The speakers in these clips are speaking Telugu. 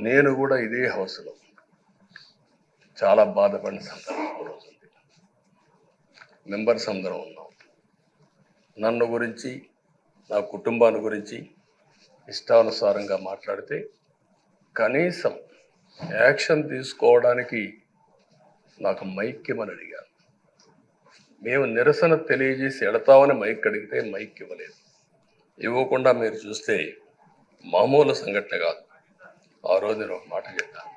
నేను కూడా ఇదే హౌస్లో చాలా బాధపడిన సందర్భం ఒక రోజు మెంబర్స్ అందరం ఉన్నాం. నన్ను గురించి నా కుటుంబాన్ని గురించి ఇష్టానుసారంగా మాట్లాడితే కనీసం యాక్షన్ తీసుకోవడానికి నాకు మైక్యమని ఇవ్వమని అడిగాను మేము నిరసన తెలియజేసి ఎడతామని మైక్ అడిగితే మైక్ ఇవ్వలేదు. ఇవ్వకుండా మీరు చూస్తే మామూలు సంఘటన కాదు. ఆ రోజు నేను ఒక మాట చెప్పాను.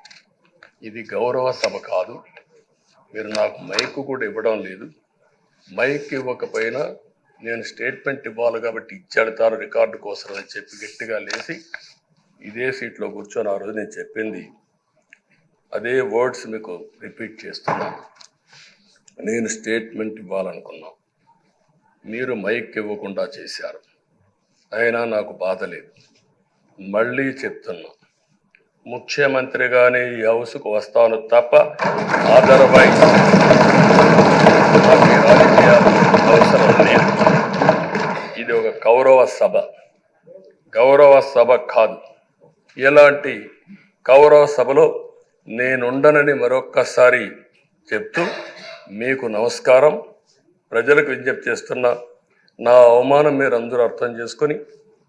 ఇది గౌరవ సభ కాదు. మీరు నాకు మైక్ కూడా ఇవ్వడం లేదు. మైక్ ఇవ్వకపోయినా నేను స్టేట్మెంట్ ఇవ్వాలి కాబట్టి ఇచ్చాడుతారు రికార్డు కోసం అని చెప్పి గట్టిగా లేచి ఇదే సీట్లో కూర్చొని ఆ రోజు నేను చెప్పింది. అదే వర్డ్స్ మీకు రిపీట్ చేస్తున్నాను నేను స్టేట్మెంట్ ఇవ్వాలనుకున్నాను మీరు మైక్ ఇవ్వకుండా చేశారు. అయినా నాకు బాధ లేదు. మళ్ళీ చెప్తున్నా. ముఖ్యమంత్రిగానే ఈ హౌస్కు వస్తాను తప్ప అదర్వైజ్ నాకు రాజకీయాలు అవసరం లేదు. ఇది ఒక గౌరవ సభ. గౌరవ సభ కాదు. ఇలాంటి గౌరవ సభలో నేనుండనని మరొక్కసారి చెప్తూ మీకు నమస్కారం. ప్రజలకు విజ్ఞప్తి చేస్తున్నా నా అవమానం మీరు అందరూ అర్థం చేసుకొని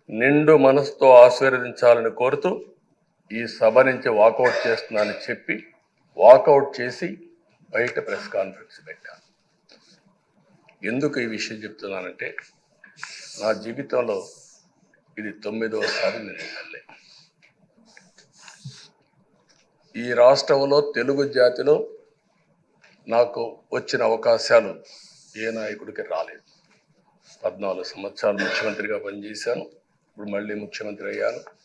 నిండు మనసుతో ఆశీర్వదించాలని కోరుతూ ఈ సభ నుంచి వాకౌట్ చేస్తున్నానని చెప్పి వాకౌట్ చేసి బయట ప్రెస్ కాన్ఫరెన్స్ పెట్టాను. ఎందుకు ఈ విషయం చెప్తున్నానంటే నా జీవితంలో ఇది తొమ్మిదవసారి నేను ఎమ్మెల్యే ఈ రాష్ట్రంలో తెలుగు జాతిలో నాకు వచ్చిన అవకాశాలు ఏ నాయకుడికి రాలేదు. పద్నాలుగు సంవత్సరాలు ముఖ్యమంత్రిగా పనిచేశాను. ఇప్పుడు మళ్ళీ ముఖ్యమంత్రి అయ్యాను.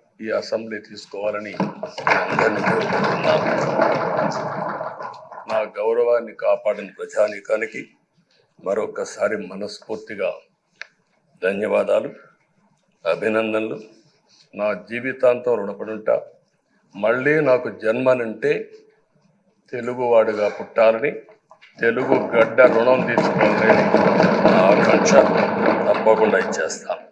ఈ అసెంబ్లీ తీసుకోవాలని నా గౌరవాన్ని కాపాడిన ప్రజానీకానికి మరొకసారి మనస్ఫూర్తిగా ధన్యవాదాలు అభినందనలు. నా జీవితాంతం రుణపడి ఉంటా మళ్ళీ నాకు జన్మనంటే తెలుగువాడుగా పుట్టాలని తెలుగు గడ్డ రుణం తీసుకోవాలని నా ఆకాంక్ష తప్పకుండా ఇచ్చేస్తాను.